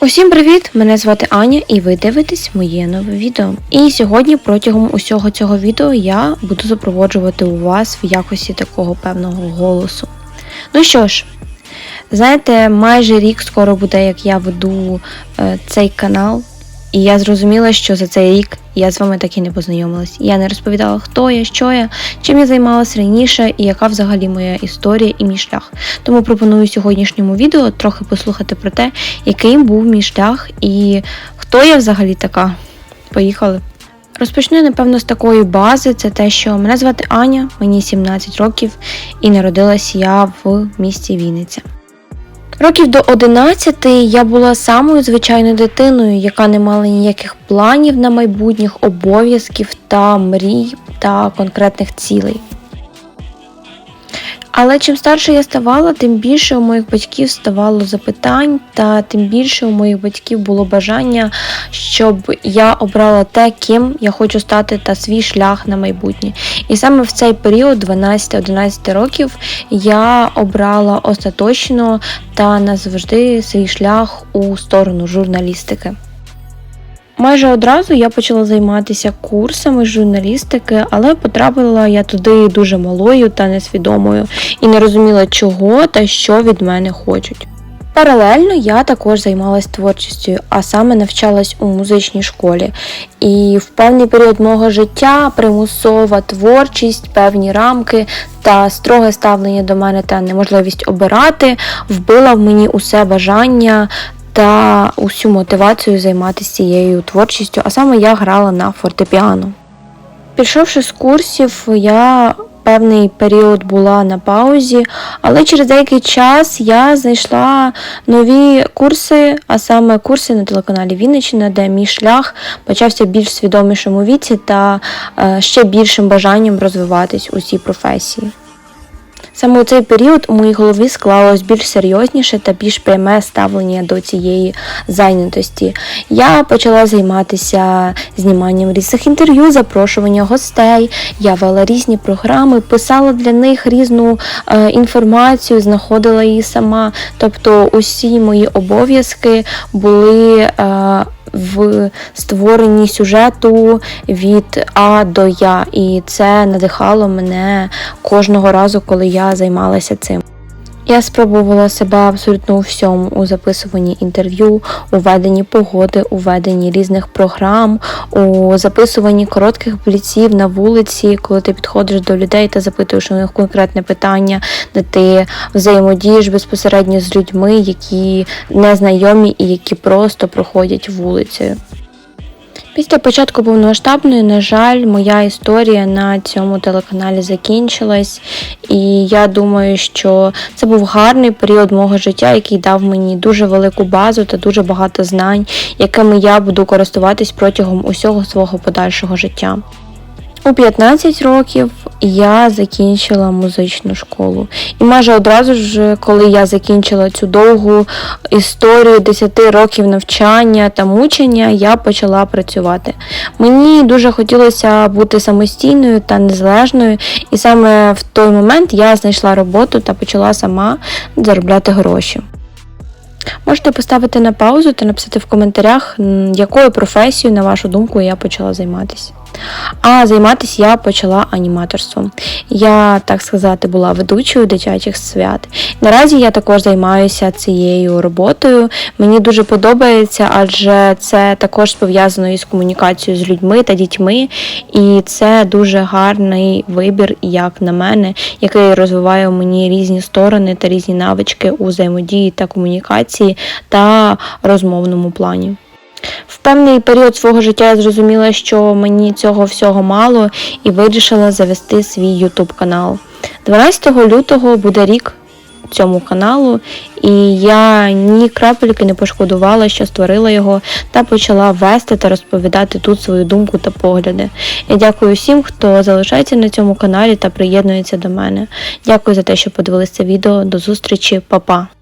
Усім привіт! Мене звати Аня і ви дивитесь моє нове відео. І сьогодні протягом усього цього відео я буду запроводжувати у вас в якості такого певного голосу. Ну що ж, знаєте, майже рік скоро буде, як я веду е, цей канал. І я зрозуміла, що за цей рік я з вами так і не познайомилась. Я не розповідала, хто я, що я, чим я займалася раніше і яка взагалі моя історія і мій шлях. Тому пропоную сьогоднішньому відео трохи послухати про те, яким був мій шлях і хто я взагалі така. Поїхали. Розпочну, напевно, з такої бази. Це те, що мене звати Аня, мені 17 років, і народилась я в місті Вінниця. Років до 11 я була самою звичайною дитиною, яка не мала ніяких планів на майбутніх обов'язків та мрій та конкретних цілей. Але чим старше я ставала, тим більше у моїх батьків ставало запитань, та тим більше у моїх батьків було бажання, щоб я обрала те, ким я хочу стати, та свій шлях на майбутнє. І саме в цей період, 12-11 років, я обрала остаточно та назавжди свій шлях у сторону журналістики. Майже одразу я почала займатися курсами журналістики, але потрапила я туди дуже малою та несвідомою і не розуміла, чого та що від мене хочуть. Паралельно я також займалась творчістю, а саме навчалась у музичній школі. І в певний період мого життя примусова творчість, певні рамки та строге ставлення до мене та неможливість обирати вбила в мені усе бажання та усю мотивацію займатися цією творчістю, а саме я грала на фортепіано. Пішовши з курсів, я певний період була на паузі, але через деякий час я знайшла нові курси, а саме курси на телеканалі Вінниччина, де мій шлях почався більш свідомішому віці та е, ще більшим бажанням розвиватись у цій професії. Саме у цей період у моїй голові склалось більш серйозніше та більш пряме ставлення до цієї зайнятості. Я почала займатися зніманням різних інтерв'ю, запрошування гостей. Я вела різні програми, писала для них різну е, інформацію, знаходила її сама. Тобто усі мої обов'язки були. Е, в створенні сюжету від А до Я, і це надихало мене кожного разу, коли я займалася цим. Я спробувала себе абсолютно у всьому у записуванні інтерв'ю, у веденні погоди, у веденні різних програм, у записуванні коротких бліців на вулиці, коли ти підходиш до людей та запитуєш у них конкретне питання, де ти взаємодієш безпосередньо з людьми, які незнайомі і які просто проходять вулицею. Після початку повномасштабної, на жаль, моя історія на цьому телеканалі закінчилась, і я думаю, що це був гарний період мого життя, який дав мені дуже велику базу та дуже багато знань, якими я буду користуватись протягом усього свого подальшого життя. У 15 років я закінчила музичну школу. І майже одразу ж, коли я закінчила цю довгу історію 10 років навчання та мучення, я почала працювати. Мені дуже хотілося бути самостійною та незалежною, і саме в той момент я знайшла роботу та почала сама заробляти гроші. Можете поставити на паузу та написати в коментарях, якою професією, на вашу думку, я почала займатися. А займатися я почала аніматорством. Я, так сказати, була ведучою дитячих свят. Наразі я також займаюся цією роботою. Мені дуже подобається, адже це також пов'язано із комунікацією з людьми та дітьми. І це дуже гарний вибір, як на мене, який розвиває у мені різні сторони та різні навички у взаємодії та комунікації та розмовному плані. Певний період свого життя я зрозуміла, що мені цього всього мало, і вирішила завести свій YouTube канал. 12 лютого буде рік цьому каналу, і я ні крапельки не пошкодувала, що створила його, та почала вести та розповідати тут свою думку та погляди. Я дякую всім, хто залишається на цьому каналі та приєднується до мене. Дякую за те, що подивилися відео. До зустрічі, Па-па!